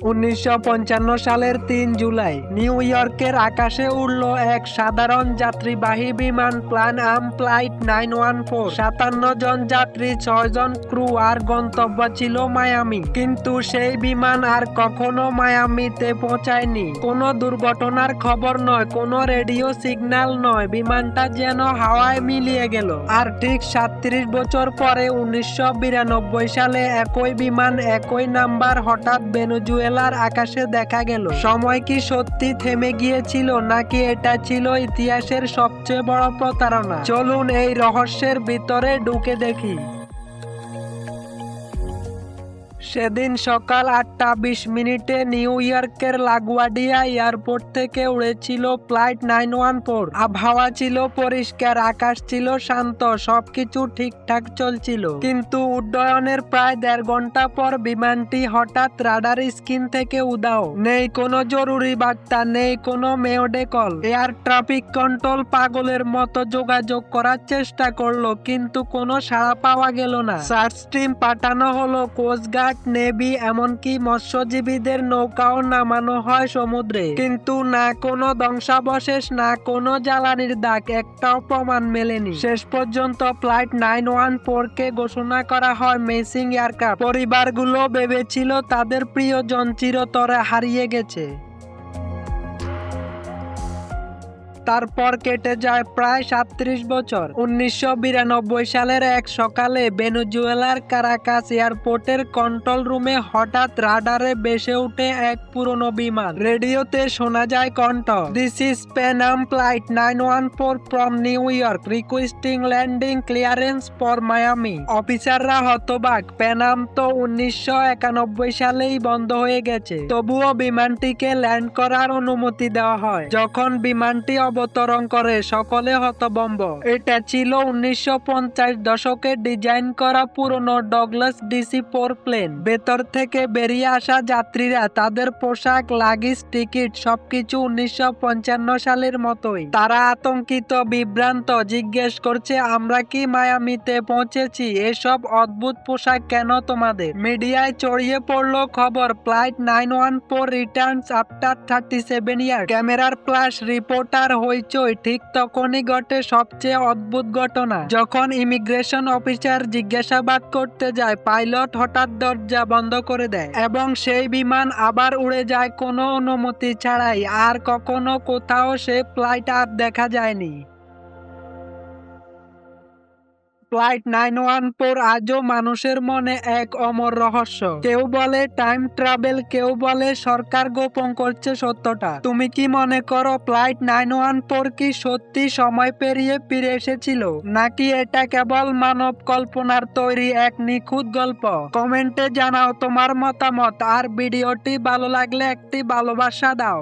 উনিশশো পঞ্চান্ন সালের তিন জুলাই নিউ ইয়র্কের আকাশে উড়ল এক সাধারণ যাত্রীবাহী বিমান Pan Am flight nine one four. সাতান্ন জন যাত্রী, ছয় জন ক্রু আর গন্তব্য ছিল মায়ামি। কিন্তু সেই বিমান আর কখনো মায়ামিতে পৌঁছায়নি। কোনো দুর্ঘটনার খবর নয়, কোনো রেডিও সিগন্যাল নয়। বিমানটা যেন হাওয়ায় মিলিয়ে গেল। আর ঠিক সাতত্রিশ বছর পরে উনিশশো বিরানব্বই সালে একই বিমান একই নাম্বার হঠাৎ ভেনেজুয়েলার আকাশে দেখা গেল। সময় কি সত্যি থেমে গিয়েছিল নাকি এটা ছিল ইতিহাসের সবচেয়ে বড় প্রতারণা? চলুন এই রহস্যের ভিতরে ঢুকে দেখি। সেদিন সকাল আটটা বিশ মিনিটে নিউ ইয়র্কের লাগুয়াডিয়া এয়ারপোর্ট থেকে উড়েছিল ফ্লাইট নাইন ওয়ান ফোর। আবহাওয়া ছিল পরিষ্কার, আকাশ ছিল শান্ত, সবকিছু ঠিকঠাক চলছিল। কিন্তু উড্ডয়নের প্রায় দেড় ঘণ্টা পর বিমানটি হঠাৎ রাডার স্ক্রিন থেকে উদাও নেই কোনো জরুরি বার্তা, নেই কোনো mayday call. Air traffic control পাগলের মতো যোগাযোগ করার চেষ্টা করল, কিন্তু কোনো সাড়া পাওয়া গেল না। সার্চ টিম পাঠানো হলো কোস্টগার্ড নেভি এমনকি মৎস্যজীবীদের নৌকাও নামানো হয় সমুদ্রে। কিন্তু না কোনো ধ্বংসাবশেষ, না কোনো জ্বালানির দাগ, একটাও প্রমাণ মেলেনি। শেষ পর্যন্ত ফ্লাইট নাইন ওয়ান ফোর কে ঘোষণা করা হয় মেসিং এয়ারক্রাফট পরিবারগুলো ভেবেছিল তাদের প্রিয়জন চিরতরে হারিয়ে গেছে। তারপর কেটে যায় প্রায় সাত্রিশ বছর। উনিশশো বিরানব্বই সালের এক সকালে ভেনেজুয়েলার কারাকাস এয়ারপোর্টের কন্ট্রোল রুমে হঠাৎ রাডারে বেসে উঠে এক পুরনো বিমান। রেডিওতে শোনা যায় কণ্ঠ this is Pan Am flight nine one four from New York requesting landing clearance for Miami অফিসাররা হতবাক পেনাম তো উনিশশো একানব্বই সালেই বন্ধ হয়ে গেছে। তবুও বিমানটিকে ল্যান্ড করার অনুমতি দেওয়া হয়। যখন বিমানটি অবতরণ করে, সকলে হতবম্ব। এটা ছিল উনিশশো পঞ্চাশ দশকে ডিজাইন করা পুরনো ডগলাস ডিসি ফোর প্লেন। ভেতর থেকে বেরিয়ে আসা যাত্রীরা তাদের পোশাক, লাগেজ, টিকিট, সবকিছু উনিশশো সালের মতোই। তারা আতঙ্কিত, বিভ্রান্ত, জিজ্ঞেস করছে, আমরা কি মায়ামিতে পৌঁছেছি? এসব অদ্ভুত পোশাক কেন তোমাদের? মিডিয়ায় ছড়িয়ে পড়ল খবর, flight nine one four returns after thirty seven year ক্যামেরার প্লাস রিপোর্টার হইচই ঠিক তখনই ঘটে সবচেয়ে অদ্ভুত ঘটনা। যখন ইমিগ্রেশন অফিসার জিজ্ঞাসাবাদ করতে যায়, পাইলট হঠাৎ দরজা বন্ধ করে দেয় এবং সেই বিমান আবার উড়ে যায়। কোনো অনুমতি ছাড়াই আর কখনো কোথাও সে ফ্লাইট আর দেখা যায়নি। ফ্লাইট নাইন ওয়ান ফোর আজও মানুষের মনে এক অমর রহস্য। কেউ বলে টাইম ট্রাভেল, কেউ বলে সরকার গোপন করছে সত্যটা। তুমি কি মনে করো ফ্লাইট নাইন ওয়ান ফোর কি সত্যি সময় পেরিয়ে ফিরে এসেছিল? নাকি এটা কেবল মানব কল্পনার তৈরি এক নিখুঁত গল্প? কমেন্টে জানাও তোমার মতামত, আর ভিডিওটি ভালো লাগলে একটি ভালোবাসা দাও।